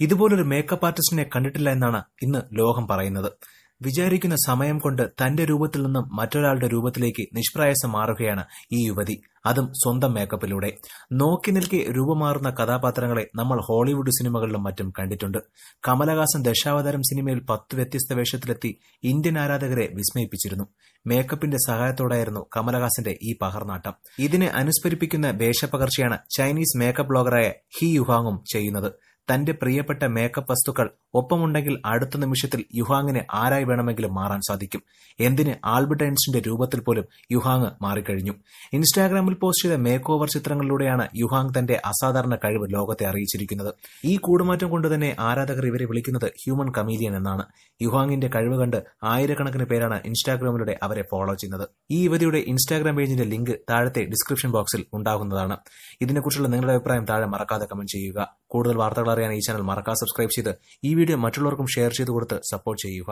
ഇതുപോലൊരു മേക്കപ്പ് ആർട്ടിസ്റ്റിനെ കണ്ടിട്ടില്ല എന്നാണ് ഇന്ന് ലോകം പറയുന്നത്. വിചാരിക്കുന്ന സമയം കൊണ്ട് തന്റെ രൂപത്തിൽ നിന്നും മറ്റൊരാളുടെ രൂപത്തിലേക്ക് നിഷ്പ്രയാസം മാറുകയാണ് ഈ യുവതി. അതും സ്വന്തം മേക്കപ്പിലൂടെ നോക്കി നിൽക്കെ രൂപമാറുന്ന കഥാപാത്രങ്ങളെ നമ്മൾ ഹോളിവുഡ് സിനിമകളിലും മറ്റും കണ്ടിട്ടുണ്ട്. കമലഹാസൻ ദശാവതാരം സിനിമയിൽ പത്ത് വ്യത്യസ്ത വേഷത്തിലെത്തി ഇന്ത്യൻ ആരാധകരെ വിസ്മയിപ്പിച്ചിരുന്നു. മേക്കപ്പിന്റെ സഹായത്തോടായിരുന്നു കമലഹാസന്റെ ഈ പകർനാട്ടം ഇതിനെ അനുസ്മരിപ്പിക്കുന്ന വേഷപ്പകർച്ചയാണ് ചൈനീസ് മേക്കപ്പ് ബ്ലോഗറായ ഹി യുഹാങ്ങും ചെയ്യുന്നത്. തന്റെ പ്രിയപ്പെട്ട മേക്കപ്പ് വസ്തുക്കൾ ഒപ്പമുണ്ടെങ്കിൽ അടുത്ത നിമിഷത്തിൽ യുഹാങ്ങിന് ആരായി വേണമെങ്കിലും മാറാൻ സാധിക്കും. എന്തിന് ആൽബർട്ട് ഐൻസ്റ്റിന്റെ രൂപത്തിൽ പോലും യുഹാങ് മാറിക്കഴിഞ്ഞു? ഇൻസ്റ്റാഗ്രാമിൽ പോസ്റ്റ് ചെയ്ത മേക്ക് ഓവർ ചിത്രങ്ങളിലൂടെയാണ് യുഹാങ് തന്റെ അസാധാരണ കഴിവ് ലോകത്തെ അറിയിച്ചിരിക്കുന്നത്. ഈ കൂടുമാറ്റം കൊണ്ട് തന്നെ ആരാധകർ ഇവരെ വിളിക്കുന്നത് ഹ്യൂമൻ കമീലിയൻ എന്നാണ്. യുഹാങ്ങിന്റെ കഴിവ് കണ്ട് ആയിരക്കണക്കിന് പേരാണ് ഇൻസ്റ്റാഗ്രാമിലൂടെ അവരെ ഫോളോ ചെയ്യുന്നത്. ഈ യുവതിയുടെ ഇൻസ്റ്റാഗ്രാം പേജിന്റെ ലിങ്ക് താഴത്തെ ഡിസ്ക്രിപ്ഷൻ ബോക്സിൽ ഉണ്ടാകുന്നതാണ്. ഇതിനെക്കുറിച്ചുള്ള നിങ്ങളുടെ അഭിപ്രായം താഴെ മറക്കാതെ കമന്റ് ചെയ്യുക. കൂടുതൽ വാർത്തകൾ അറിയാൻ ഈ ചാനൽ മറക്കാതെ സബ്സ്ക്രൈബ് ചെയ്ത് ഈ വീഡിയോ മറ്റുള്ളവർക്കും ഷെയർ ചെയ്ത് കൊടുത്ത് സപ്പോർട്ട് ചെയ്യുക.